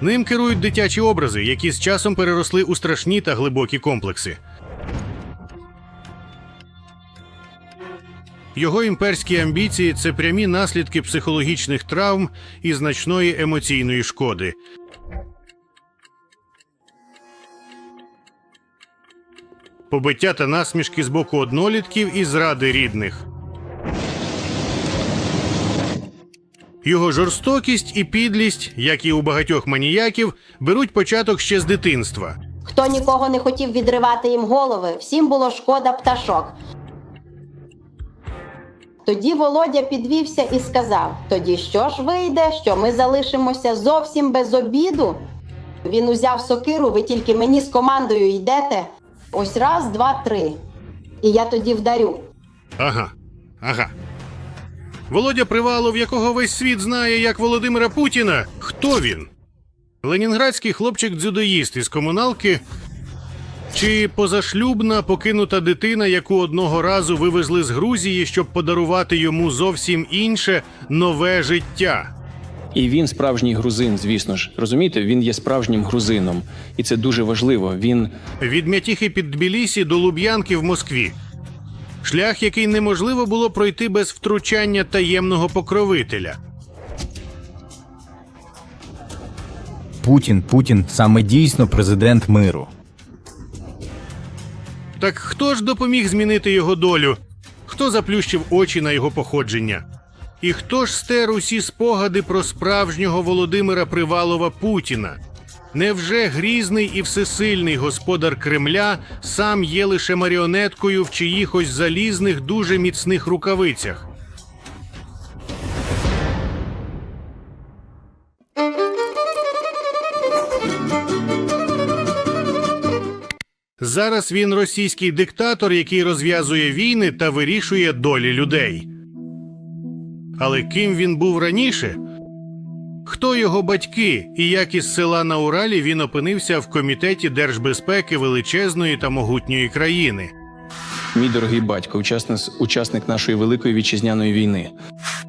Ним керують дитячі образи, які з часом переросли у страшні та глибокі комплекси. Його імперські амбіції це прямі наслідки психологічних травм і значної емоційної шкоди. Побиття та насмішки з боку однолітків і зради рідних. Його жорстокість і підлість, як і у багатьох маніяків, беруть початок ще з дитинства. Хто нікого не хотів відривати їм голови, всім було шкода пташок. Тоді Володя підвівся і сказав: тоді що ж вийде, що ми залишимося зовсім без обіду? Він узяв сокиру, ви тільки мені з командою йдете. Ось раз, два, три. І я тоді вдарю. Ага, ага. Володя Привалов, якого весь світ знає як Володимира Путіна. Хто він? Ленінградський хлопчик-дзюдоїст із комуналки. Чи позашлюбна покинута дитина, яку одного разу вивезли з Грузії, щоб подарувати йому зовсім інше нове життя? І він справжній грузин, звісно ж. Розумієте, він є справжнім грузином, і це дуже важливо. Він Від Мятіхи під Тбілісі до Луб'янки в Москві. Шлях, який неможливо було пройти без втручання таємного покровителя. Путін, Путін саме дійсно президент миру. Так хто ж допоміг змінити його долю? Хто заплющив очі на його походження? І хто ж стер усі спогади про справжнього Володимира Привалова Путіна? Невже грізний і всесильний господар Кремля сам є лише маріонеткою в чиїхось залізних дуже міцних рукавицях? Зараз він російський диктатор, який розв'язує війни та вирішує долі людей. Але ким він був раніше? Хто його батьки і як із села на Уралі він опинився в комітеті держбезпеки величезної та могутньої країни? мій дорогий батько, учасник, учасник нашої великої вітчизняної війни.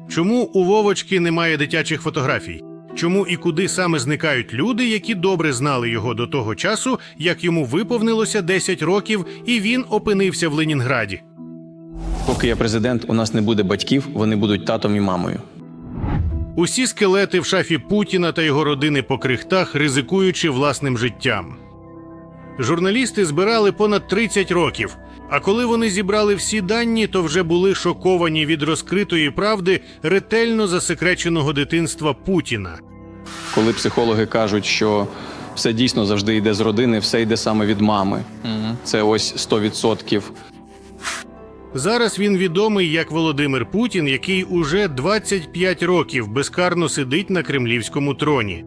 Чому у Вовочки немає дитячих фотографій? Чому і куди саме зникають люди, які добре знали його до того часу, як йому виповнилося 10 років, і він опинився в Ленінграді? Поки я президент, у нас не буде батьків, вони будуть татом і мамою. Усі скелети в шафі Путіна та його родини по крихтах, ризикуючи власним життям. Журналісти збирали понад 30 років. А коли вони зібрали всі дані, то вже були шоковані від розкритої правди ретельно засекреченого дитинства Путіна. Коли психологи кажуть, що все дійсно завжди йде з родини, все йде саме від мами. Це ось 100%. Зараз він відомий як Володимир Путін, який уже 25 років безкарно сидить на кремлівському троні.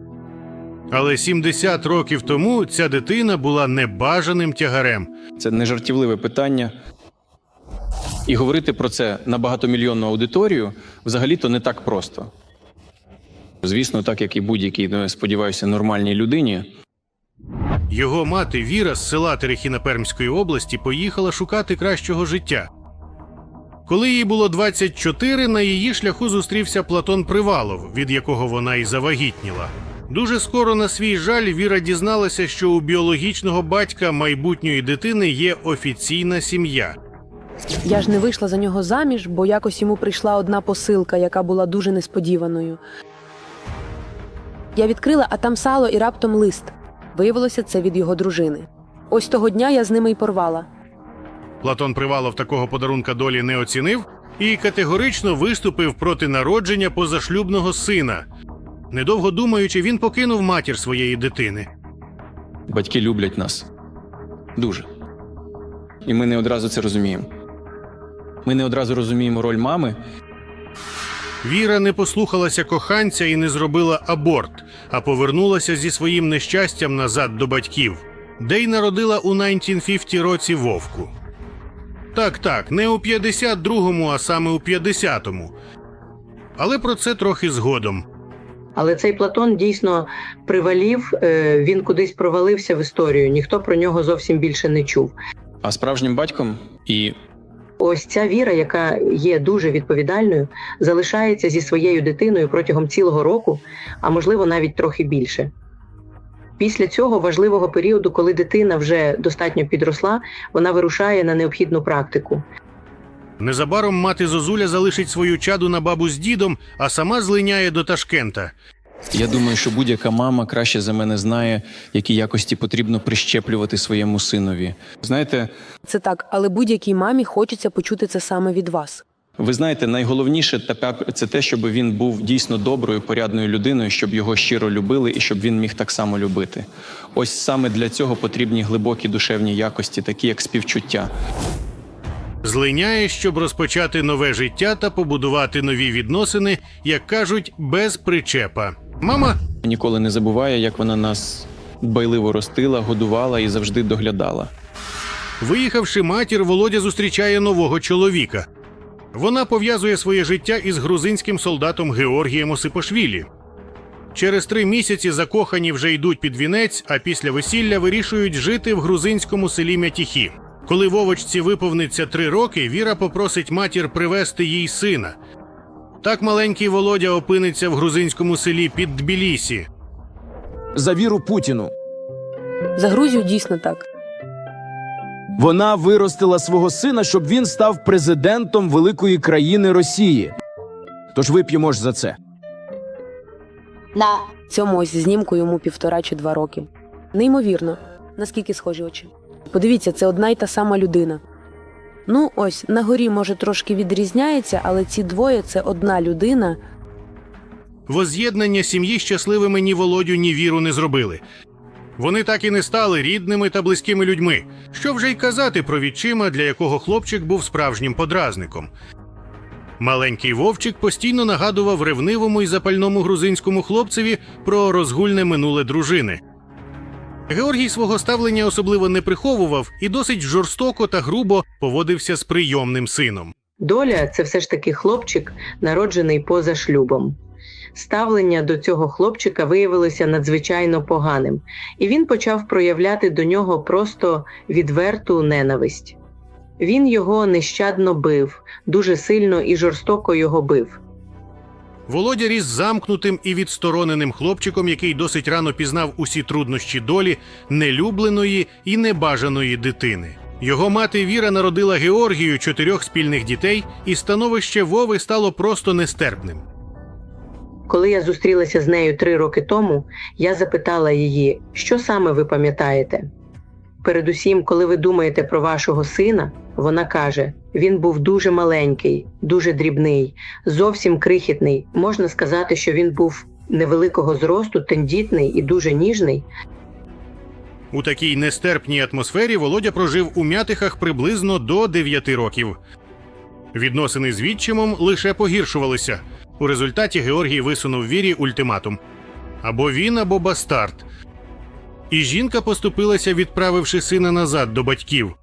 Але 70 років тому ця дитина була небажаним тягарем. Це не жартівливе питання. І говорити про це на багатомільйонну аудиторію взагалі-то не так просто. Звісно, так як і будь-якій, ну, сподіваюся, нормальній людині. Його мати Віра з села Терехіна Пермської області поїхала шукати кращого життя. Коли їй було 24, на її шляху зустрівся Платон Привалов, від якого вона і завагітніла. Дуже скоро на свій жаль Віра дізналася, що у біологічного батька майбутньої дитини є офіційна сім'я. Я ж не вийшла за нього заміж, бо якось йому прийшла одна посилка, яка була дуже несподіваною. Я відкрила, а там сало і раптом лист. Виявилося, це від його дружини. Ось того дня я з ними й порвала. Платон Привалов такого подарунка долі не оцінив і категорично виступив проти народження позашлюбного сина. Недовго думаючи, він покинув матір своєї дитини. Батьки люблять нас дуже. І ми не одразу це розуміємо. Ми не одразу розуміємо роль мами. Віра не послухалася коханця і не зробила аборт, а повернулася зі своїм нещастям назад до батьків, де й народила у 1950 році вовку. Так, так, не у 52-му, а саме у 50-му. Але про це трохи згодом. Але цей Платон дійсно привалів, е, він кудись провалився в історію. Ніхто про нього зовсім більше не чув. А справжнім батьком і Ось ця віра, яка є дуже відповідальною, залишається зі своєю дитиною протягом цілого року, а можливо навіть трохи більше. Після цього важливого періоду, коли дитина вже достатньо підросла, вона вирушає на необхідну практику. Незабаром мати Зозуля залишить свою чаду на бабу з дідом, а сама злиняє до Ташкента. Я думаю, що будь-яка мама краще за мене знає, які якості потрібно прищеплювати своєму синові. Знаєте, Це так, але будь-якій мамі хочеться почути це саме від вас. Ви знаєте, найголовніше це те, щоб він був дійсно доброю, порядною людиною, щоб його щиро любили і щоб він міг так само любити. Ось саме для цього потрібні глибокі душевні якості, такі як співчуття. Злиняє, щоб розпочати нове життя та побудувати нові відносини, як кажуть, без причепа. Мама Ніколи не забуває, як вона нас дбайливо ростила, годувала і завжди доглядала. Виїхавши матір, Володя зустрічає нового чоловіка. Вона пов'язує своє життя із грузинським солдатом Георгієм Осипошвілі. Через три місяці закохані вже йдуть під вінець, а після весілля вирішують жити в грузинському селі Мятіхі. Коли Вовочці виповниться три роки, Віра попросить матір привезти їй сина. Так маленький Володя опиниться в грузинському селі під Тбілісі. за віру Путіну. За Грузію дійсно так. Вона виростила свого сина, щоб він став президентом великої країни Росії. Тож вип'ємо ж за це. На Цьому ось знімку йому півтора чи два роки. Неймовірно, наскільки схожі очі. Подивіться, це одна й та сама людина. Ну, ось на горі може трошки відрізняється, але ці двоє це одна людина. Воз'єднання сім'ї щасливими ні Володю, ні Віру не зробили. Вони так і не стали рідними та близькими людьми. Що вже й казати про відчима, для якого хлопчик був справжнім подразником. Маленький вовчик постійно нагадував ревнивому і запальному грузинському хлопцеві про розгульне минуле дружини. Георгій свого ставлення особливо не приховував і досить жорстоко та грубо поводився з прийомним сином. Доля це все ж таки хлопчик, народжений поза шлюбом. Ставлення до цього хлопчика виявилося надзвичайно поганим, і він почав проявляти до нього просто відверту ненависть. Він його нещадно бив, дуже сильно і жорстоко його бив. Володя ріс замкнутим і відстороненим хлопчиком, який досить рано пізнав усі труднощі долі нелюбленої і небажаної дитини. Його мати Віра народила Георгію чотирьох спільних дітей, і становище Вови стало просто нестерпним. Коли я зустрілася з нею три роки тому, я запитала її, що саме ви пам'ятаєте. Передусім, коли ви думаєте про вашого сина, вона каже: він був дуже маленький, дуже дрібний, зовсім крихітний. Можна сказати, що він був невеликого зросту, тендітний і дуже ніжний. У такій нестерпній атмосфері Володя прожив у м'ятихах приблизно до 9 років. Відносини з відчимом лише погіршувалися. У результаті Георгій висунув вірі ультиматум: або він, або бастард. І жінка поступилася, відправивши сина назад до батьків.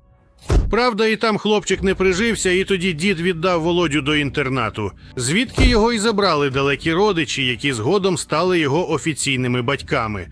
Правда, і там хлопчик не прижився, і тоді дід віддав Володю до інтернату, звідки його й забрали далекі родичі, які згодом стали його офіційними батьками.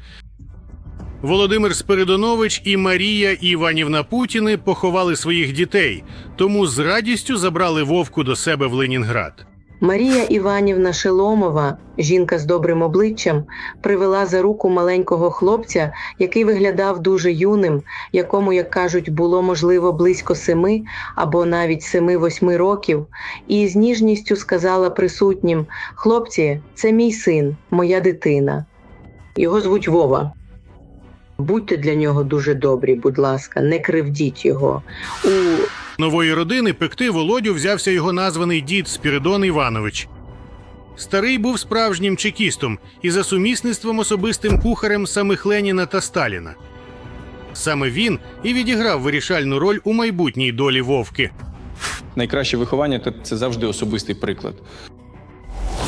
Володимир Спиридонович і Марія Іванівна Путіни поховали своїх дітей, тому з радістю забрали Вовку до себе в Ленінград. Марія Іванівна Шеломова, жінка з добрим обличчям, привела за руку маленького хлопця, який виглядав дуже юним, якому, як кажуть, було можливо близько семи або навіть семи-восьми років, і з ніжністю сказала присутнім: Хлопці, це мій син, моя дитина. Його звуть Вова. Будьте для нього дуже добрі, будь ласка, не кривдіть його. У Нової родини пекти Володю взявся його названий дід Спіридон Іванович. Старий був справжнім чекістом і за сумісництвом особистим кухарем самих Леніна та Сталіна. Саме він і відіграв вирішальну роль у майбутній долі Вовки. Найкраще виховання це завжди особистий приклад.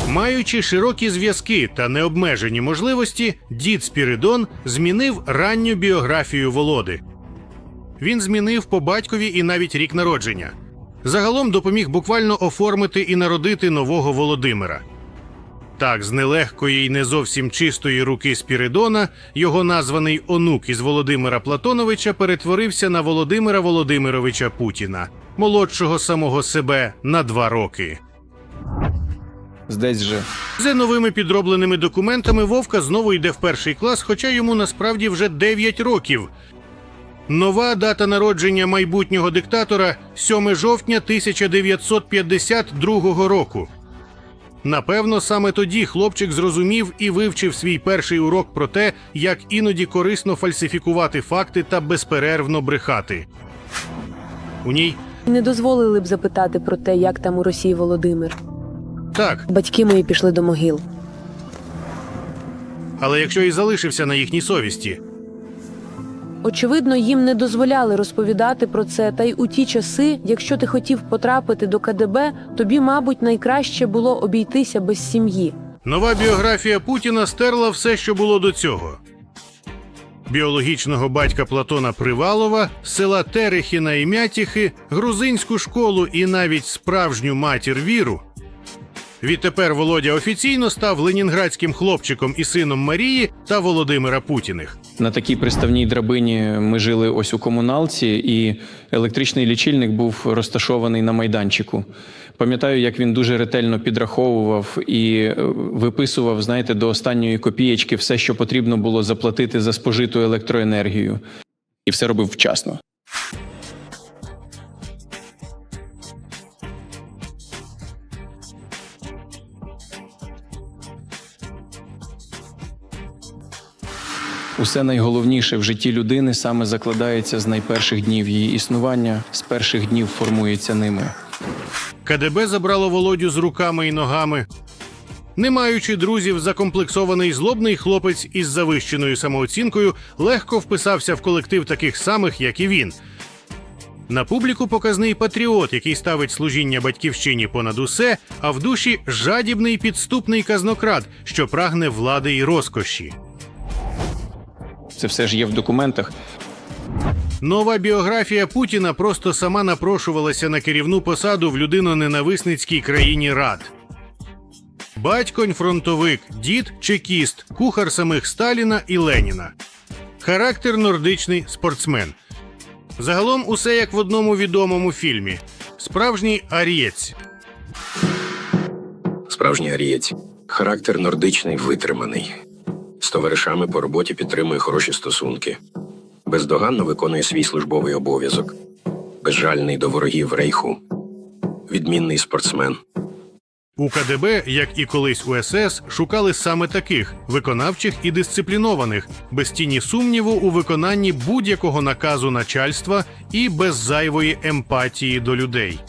Маючи широкі зв'язки та необмежені можливості, дід Спіридон змінив ранню біографію Володи. Він змінив по батькові і навіть рік народження. Загалом допоміг буквально оформити і народити нового Володимира. Так, з нелегкої й не зовсім чистої руки Спіридона його названий онук із Володимира Платоновича перетворився на Володимира Володимировича Путіна, молодшого самого себе на два роки. Здесь же За новими підробленими документами Вовка знову йде в перший клас, хоча йому насправді вже 9 років. Нова дата народження майбутнього диктатора 7 жовтня 1952 року. Напевно, саме тоді хлопчик зрозумів і вивчив свій перший урок про те, як іноді корисно фальсифікувати факти та безперервно брехати. У ній Не дозволили б запитати про те, як там у Росії Володимир. так, Батьки мої пішли до могил. але якщо і залишився на їхній совісті, Очевидно, їм не дозволяли розповідати про це. Та й у ті часи, якщо ти хотів потрапити до КДБ, тобі, мабуть, найкраще було обійтися без сім'ї. Нова біографія Путіна стерла все, що було до цього. Біологічного батька Платона Привалова, села Терехіна і Мятіхи, грузинську школу і навіть справжню матір віру. Відтепер Володя офіційно став ленінградським хлопчиком і сином Марії та Володимира Путіних. на такій приставній драбині ми жили ось у комуналці, і електричний лічильник був розташований на майданчику. Пам'ятаю, як він дуже ретельно підраховував і е, виписував, знаєте, до останньої копієчки все, що потрібно було заплатити за спожиту електроенергію. І все робив вчасно. Усе найголовніше в житті людини саме закладається з найперших днів її існування, з перших днів формується ними. КДБ забрало Володю з руками і ногами. Не маючи друзів, закомплексований злобний хлопець із завищеною самооцінкою легко вписався в колектив таких самих, як і він. На публіку показний патріот, який ставить служіння батьківщині понад усе, а в душі жадібний підступний казнокрад, що прагне влади і розкоші. Це все ж є в документах. Нова біографія Путіна просто сама напрошувалася на керівну посаду в людино-ненависницькій країні Рад. Батьконь фронтовик, дід чекіст, кухар самих Сталіна і Леніна. Характер нордичний спортсмен. Загалом усе як в одному відомому фільмі. Справжній арієць. Справжній арієць. Характер нордичний, витриманий. З товаришами по роботі підтримує хороші стосунки. Бездоганно виконує свій службовий обов'язок. Безжальний до ворогів рейху. Відмінний спортсмен. У КДБ, як і колись у СС, шукали саме таких виконавчих і дисциплінованих, без тіні сумніву у виконанні будь-якого наказу начальства і без зайвої емпатії до людей.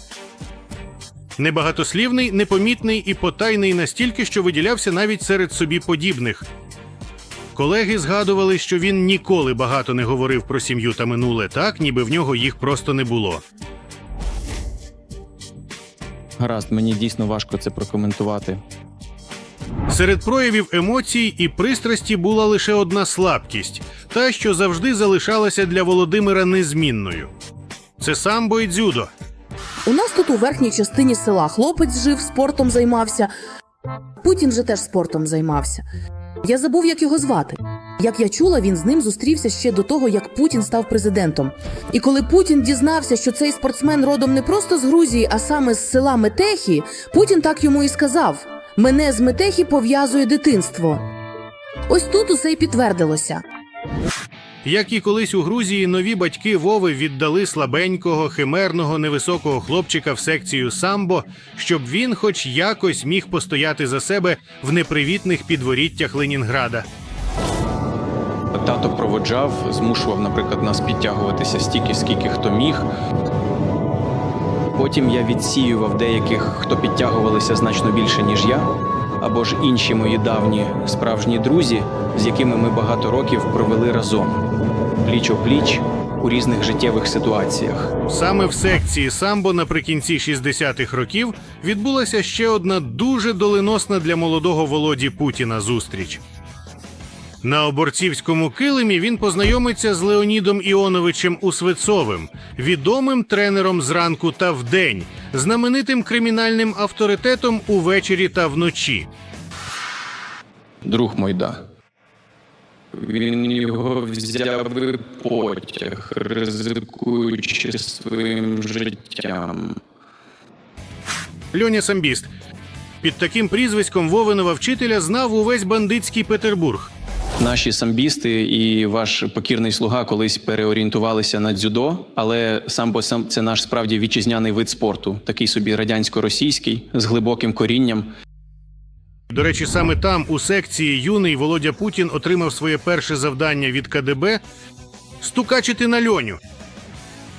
Небагатослівний, непомітний і потайний настільки, що виділявся навіть серед собі подібних. Колеги згадували, що він ніколи багато не говорив про сім'ю та минуле, так ніби в нього їх просто не було. Гаразд, мені дійсно важко це прокоментувати. Серед проявів емоцій і пристрасті була лише одна слабкість, та що завжди залишалася для Володимира незмінною. Це самбо і дзюдо. У нас тут у верхній частині села хлопець жив, спортом займався. Путін же теж спортом займався. Я забув, як його звати. Як я чула, він з ним зустрівся ще до того, як Путін став президентом. І коли Путін дізнався, що цей спортсмен родом не просто з Грузії, а саме з села Метехі, Путін так йому і сказав: Мене з Метехі пов'язує дитинство. Ось тут усе й підтвердилося. Як і колись у Грузії, нові батьки Вови віддали слабенького, химерного, невисокого хлопчика в секцію самбо, щоб він, хоч якось, міг постояти за себе в непривітних підворіттях Ленінграда. Тато проводжав, змушував, наприклад, нас підтягуватися стільки, скільки хто міг. Потім я відсіював деяких, хто підтягувалися значно більше, ніж я, або ж інші мої давні справжні друзі, з якими ми багато років провели разом, пліч о пліч у різних життєвих ситуаціях. Саме в секції самбо наприкінці 60-х років відбулася ще одна дуже доленосна для молодого Володі Путіна зустріч. На оборцівському килимі він познайомиться з Леонідом Іоновичем Усвецовим, відомим тренером зранку та вдень, знаменитим кримінальним авторитетом увечері та вночі. Друг Мойда. Він його взяв і потяг, ризикуючи своїм життям. Льоня Самбіст. Під таким прізвиськом Вовинова вчителя знав увесь бандитський Петербург. Наші самбісти і ваш покірний слуга колись переорієнтувалися на дзюдо, але сам по сам це наш справді вітчизняний вид спорту, такий собі радянсько-російський з глибоким корінням. До речі, саме там, у секції юний Володя Путін отримав своє перше завдання від КДБ стукачити на льоню.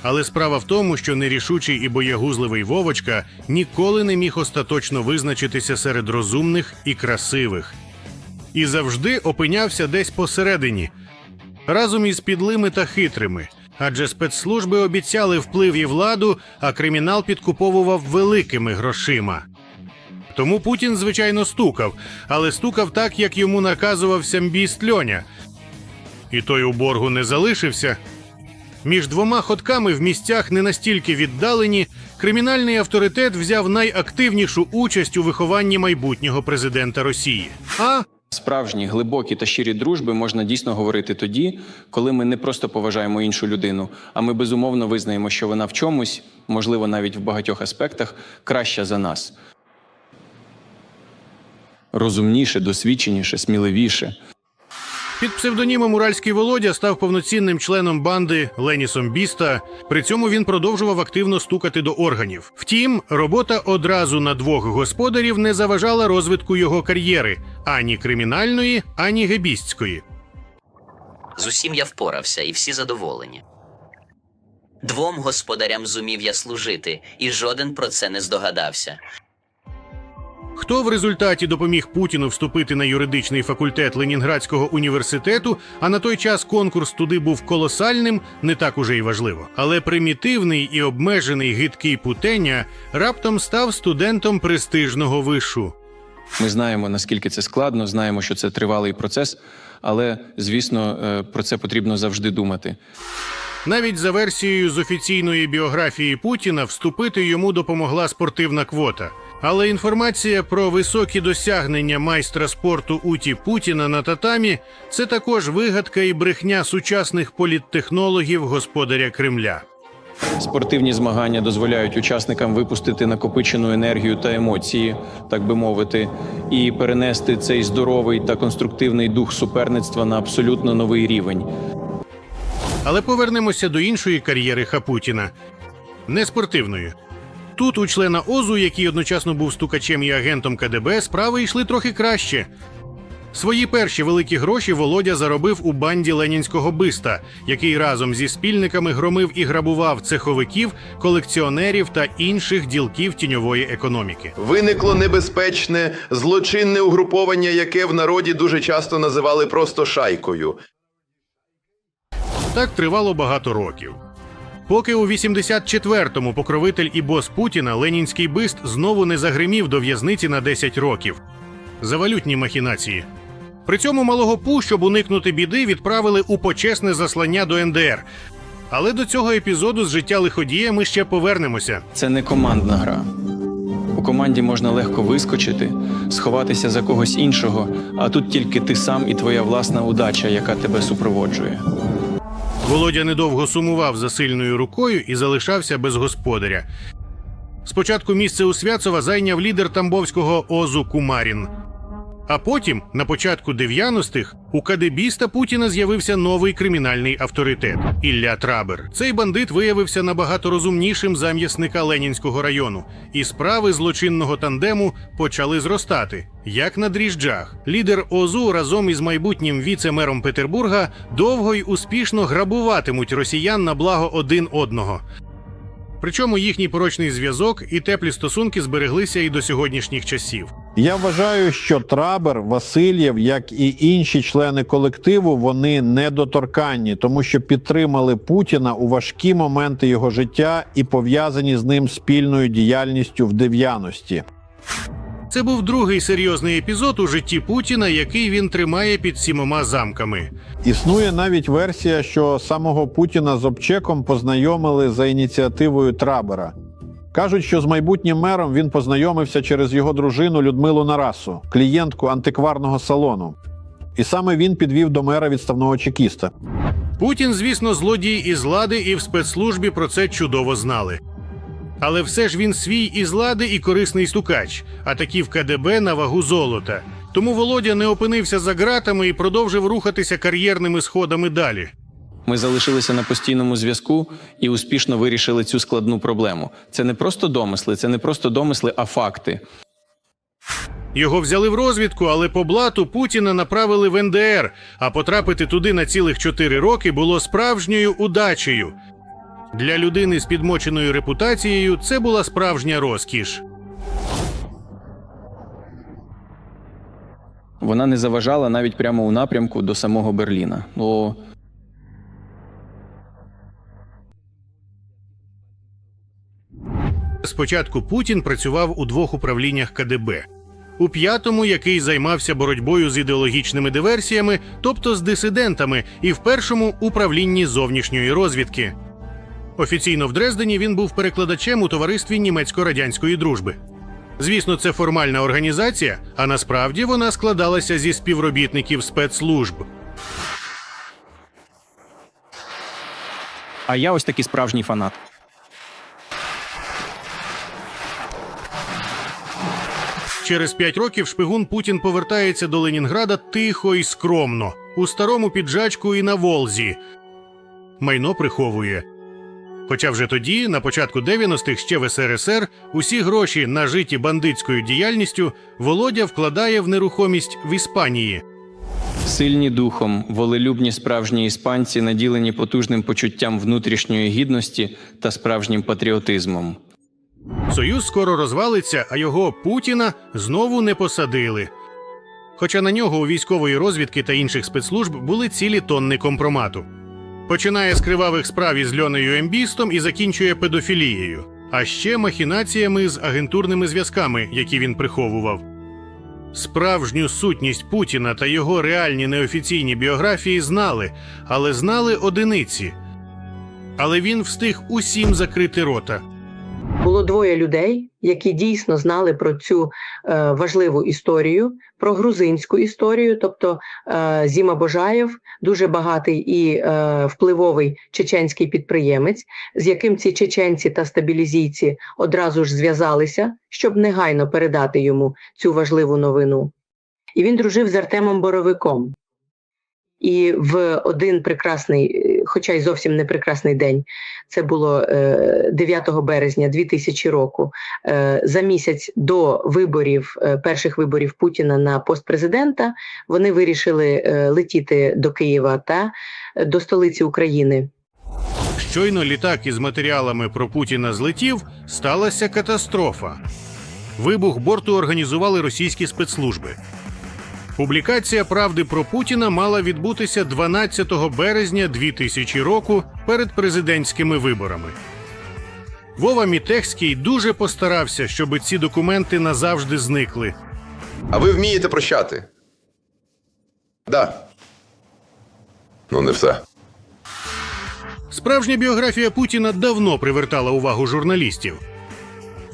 Але справа в тому, що нерішучий і боягузливий Вовочка ніколи не міг остаточно визначитися серед розумних і красивих. І завжди опинявся десь посередині, разом із підлими та хитрими. Адже спецслужби обіцяли вплив і владу, а кримінал підкуповував великими грошима. Тому Путін, звичайно, стукав, але стукав так, як йому наказував сямбіст Льоня. І той у боргу не залишився. Між двома ходками в місцях не настільки віддалені, кримінальний авторитет взяв найактивнішу участь у вихованні майбутнього президента Росії. А Справжні, глибокі та щирі дружби можна дійсно говорити тоді, коли ми не просто поважаємо іншу людину, а ми безумовно визнаємо, що вона в чомусь, можливо, навіть в багатьох аспектах, краща за нас. Розумніше, досвідченіше, сміливіше. Під псевдонімом Уральський Володя став повноцінним членом банди Ленісом Біста. При цьому він продовжував активно стукати до органів. Втім, робота одразу на двох господарів не заважала розвитку його кар'єри ані кримінальної, ані гебістської. З усім я впорався, і всі задоволені. Двом господарям зумів я служити, і жоден про це не здогадався. Хто в результаті допоміг Путіну вступити на юридичний факультет Ленінградського університету, а на той час конкурс туди був колосальним, не так уже й важливо. Але примітивний і обмежений гидкий путеня раптом став студентом престижного вишу. Ми знаємо, наскільки це складно, знаємо, що це тривалий процес, але, звісно, е, про це потрібно завжди думати. Навіть за версією з офіційної біографії Путіна вступити йому допомогла спортивна квота. Але інформація про високі досягнення майстра спорту Уті Путіна на татамі це також вигадка і брехня сучасних політтехнологів господаря Кремля. Спортивні змагання дозволяють учасникам випустити накопичену енергію та емоції, так би мовити, і перенести цей здоровий та конструктивний дух суперництва на абсолютно новий рівень. Але повернемося до іншої кар'єри Хапутіна не спортивної. Тут у члена ОЗУ, який одночасно був стукачем і агентом КДБ, справи йшли трохи краще. Свої перші великі гроші Володя заробив у банді ленінського биста, який разом зі спільниками громив і грабував цеховиків, колекціонерів та інших ділків тіньової економіки. Виникло небезпечне злочинне угруповання, яке в народі дуже часто називали просто шайкою. Так тривало багато років. Поки у 84-му покровитель і бос Путіна ленінський бист знову не загримів до в'язниці на 10 років за валютні махінації. При цьому малого пу, щоб уникнути біди, відправили у почесне заслання до НДР. Але до цього епізоду з життя лиходія ми ще повернемося. Це не командна гра. У команді можна легко вискочити, сховатися за когось іншого, а тут тільки ти сам і твоя власна удача, яка тебе супроводжує. Володя недовго сумував за сильною рукою і залишався без господаря. Спочатку місце у Святцова зайняв лідер Тамбовського ОЗУ Кумарін. А потім, на початку 90-х, у кадебіста Путіна з'явився новий кримінальний авторитет Ілля Трабер. Цей бандит виявився набагато розумнішим за м'ясника Ленінського району, і справи злочинного тандему почали зростати. Як на дріжджах, лідер ОЗУ разом із майбутнім віце-мером Петербурга довго й успішно грабуватимуть росіян на благо один одного. Причому їхній порочний зв'язок і теплі стосунки збереглися і до сьогоднішніх часів. Я вважаю, що Трабер, Васильєв, як і інші члени колективу, вони недоторканні, тому що підтримали Путіна у важкі моменти його життя і пов'язані з ним спільною діяльністю в дев'яності. Це був другий серйозний епізод у житті Путіна, який він тримає під сімома замками. Існує навіть версія, що самого Путіна з Обчеком познайомили за ініціативою Трабера. Кажуть, що з майбутнім мером він познайомився через його дружину Людмилу Нарасу, клієнтку антикварного салону. І саме він підвів до мера відставного чекіста. Путін, звісно, злодій із влади і в спецслужбі про це чудово знали. Але все ж він свій із лади і корисний стукач, а такі в КДБ на вагу золота. Тому Володя не опинився за ґратами і продовжив рухатися кар'єрними сходами далі. Ми залишилися на постійному зв'язку і успішно вирішили цю складну проблему. Це не просто домисли, це не просто домисли, а факти. Його взяли в розвідку, але по блату Путіна направили в НДР, а потрапити туди на цілих чотири роки було справжньою удачею. Для людини з підмоченою репутацією це була справжня розкіш. Вона не заважала навіть прямо у напрямку до самого Берліна. О, Спочатку Путін працював у двох управліннях КДБ. У п'ятому, який займався боротьбою з ідеологічними диверсіями, тобто з дисидентами, і в першому управлінні зовнішньої розвідки. Офіційно в Дрездені він був перекладачем у товаристві німецько-радянської дружби. Звісно, це формальна організація, а насправді вона складалася зі співробітників спецслужб. а я ось такий справжній фанат. Через п'ять років шпигун Путін повертається до Ленінграда тихо і скромно, у старому піджачку і на Волзі. Майно приховує. Хоча вже тоді, на початку 90-х, ще в СРСР, усі гроші, нажиті бандитською діяльністю, Володя вкладає в нерухомість в Іспанії. Сильні духом, волелюбні справжні іспанці, наділені потужним почуттям внутрішньої гідності та справжнім патріотизмом. Союз скоро розвалиться, а його Путіна знову не посадили. Хоча на нього у військової розвідки та інших спецслужб були цілі тонни компромату. Починає з кривавих справ із Льонею Ембістом і закінчує педофілією, а ще махінаціями з агентурними зв'язками, які він приховував. Справжню сутність Путіна та його реальні неофіційні біографії знали, але знали одиниці. Але він встиг усім закрити рота. Двоє людей, які дійсно знали про цю е, важливу історію, про грузинську історію. Тобто е, Зіма Божаєв, дуже багатий і е, впливовий чеченський підприємець, з яким ці чеченці та стабілізійці одразу ж зв'язалися, щоб негайно передати йому цю важливу новину. І він дружив з Артемом Боровиком. І в один прекрасний, е, хоча й зовсім не прекрасний день, це було е, 9 березня 2000 року, е, за місяць до виборів, е, перших виборів Путіна на пост президента, вони вирішили е, летіти до Києва та е, до столиці України. Щойно літак із матеріалами про Путіна злетів, сталася катастрофа. Вибух борту організували російські спецслужби. Публікація правди про Путіна мала відбутися 12 березня 2000 року перед президентськими виборами. Вова Мітехський дуже постарався, щоб ці документи назавжди зникли. А ви вмієте прощати? Да. Ну, не все. Справжня біографія Путіна давно привертала увагу журналістів.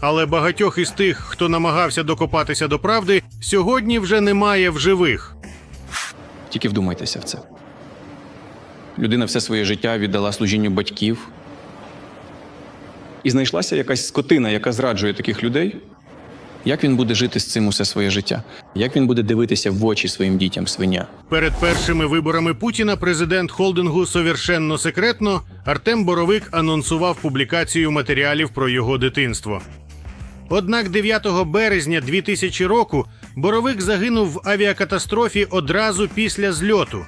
Але багатьох із тих, хто намагався докопатися до правди, сьогодні вже немає в живих. Тільки вдумайтеся в це. Людина все своє життя віддала служінню батьків. І знайшлася якась скотина, яка зраджує таких людей. Як він буде жити з цим усе своє життя? Як він буде дивитися в очі своїм дітям свиня? Перед першими виборами Путіна президент холдингу совершенно секретно Артем Боровик анонсував публікацію матеріалів про його дитинство. Однак 9 березня 2000 року Боровик загинув в авіакатастрофі одразу після зльоту.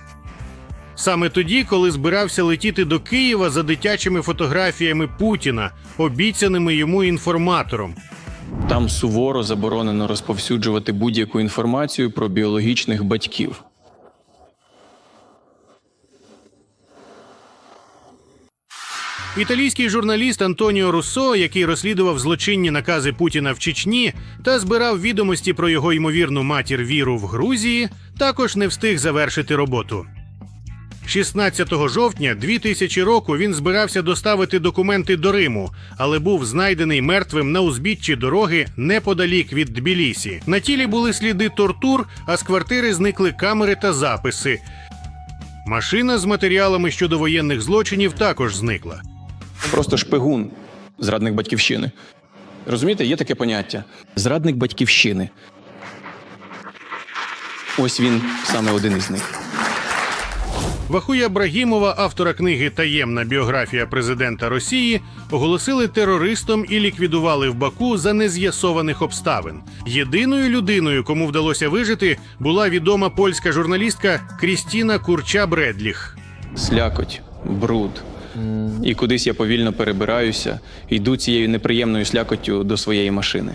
Саме тоді, коли збирався летіти до Києва за дитячими фотографіями Путіна, обіцяними йому інформатором. Там суворо заборонено розповсюджувати будь-яку інформацію про біологічних батьків. Італійський журналіст Антоніо Руссо, який розслідував злочинні накази Путіна в Чечні та збирав відомості про його ймовірну матір віру в Грузії, також не встиг завершити роботу. 16 жовтня 2000 року він збирався доставити документи до Риму, але був знайдений мертвим на узбіччі дороги неподалік від Тбілісі. На тілі були сліди тортур, а з квартири зникли камери та записи. Машина з матеріалами щодо воєнних злочинів також зникла. Просто шпигун, Зрадник батьківщини. Розумієте, є таке поняття зрадник батьківщини. Ось він саме один із них. Вахуя Брагімова, автора книги Таємна біографія президента Росії, оголосили терористом і ліквідували в Баку за нез'ясованих обставин. Єдиною людиною, кому вдалося вижити, була відома польська журналістка Крістіна Курча Бредліх. Слякоть, бруд. І кудись я повільно перебираюся, йду цією неприємною слякоттю до своєї машини.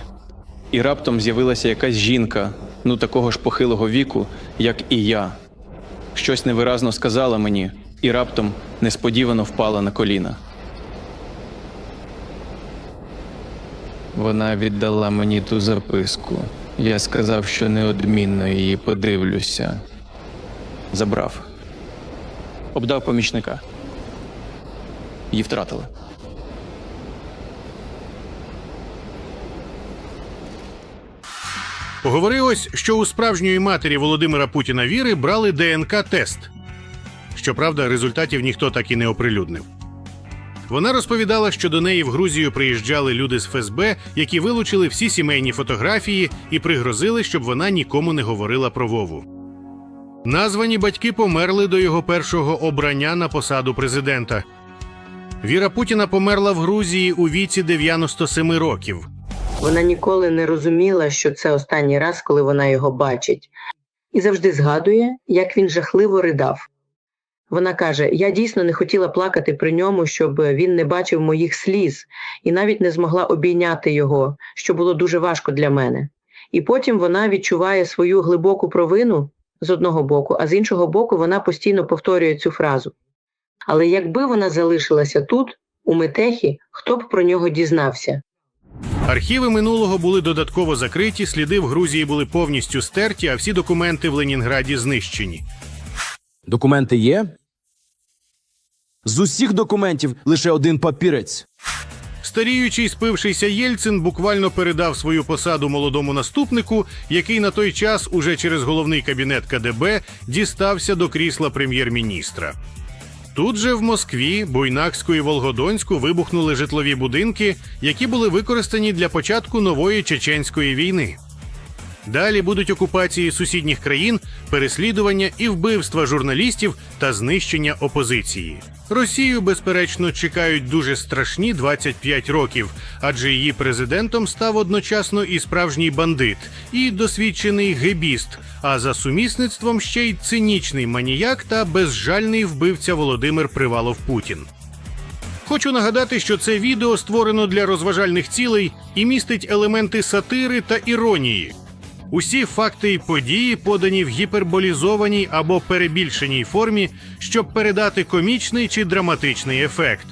І раптом з'явилася якась жінка, ну такого ж похилого віку, як і я. Щось невиразно сказала мені, і раптом несподівано впала на коліна. Вона віддала мені ту записку. Я сказав, що неодмінно її подивлюся. Забрав. Обдав помічника. Її втратили. Поговорилось, що у справжньої матері Володимира Путіна Віри брали ДНК-тест. Щоправда, результатів ніхто так і не оприлюднив. Вона розповідала, що до неї в Грузію приїжджали люди з ФСБ, які вилучили всі сімейні фотографії і пригрозили, щоб вона нікому не говорила про Вову. Названі батьки померли до його першого обрання на посаду президента. Віра Путіна померла в Грузії у віці 97 років. Вона ніколи не розуміла, що це останній раз, коли вона його бачить, і завжди згадує, як він жахливо ридав. Вона каже: Я дійсно не хотіла плакати при ньому, щоб він не бачив моїх сліз, і навіть не змогла обійняти його, що було дуже важко для мене. І потім вона відчуває свою глибоку провину з одного боку, а з іншого боку, вона постійно повторює цю фразу. Але якби вона залишилася тут, у Метехі, хто б про нього дізнався? Архіви минулого були додатково закриті, сліди в Грузії були повністю стерті, а всі документи в Ленінграді знищені. Документи є? З усіх документів лише один папірець. Старіючий спившийся Єльцин буквально передав свою посаду молодому наступнику, який на той час уже через головний кабінет КДБ дістався до крісла прем'єр-міністра. Тут же в Москві, Буйнакську і Волгодонську вибухнули житлові будинки, які були використані для початку нової чеченської війни. Далі будуть окупації сусідніх країн, переслідування і вбивства журналістів та знищення опозиції. Росію, безперечно, чекають дуже страшні 25 років, адже її президентом став одночасно і справжній бандит, і досвідчений гебіст, а за сумісництвом ще й цинічний маніяк та безжальний вбивця Володимир Привалов Путін. Хочу нагадати, що це відео створено для розважальних цілей і містить елементи сатири та іронії. Усі факти і події подані в гіперболізованій або перебільшеній формі, щоб передати комічний чи драматичний ефект.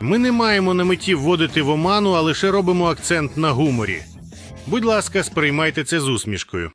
Ми не маємо на меті вводити в оману, а лише робимо акцент на гуморі. Будь ласка, сприймайте це з усмішкою.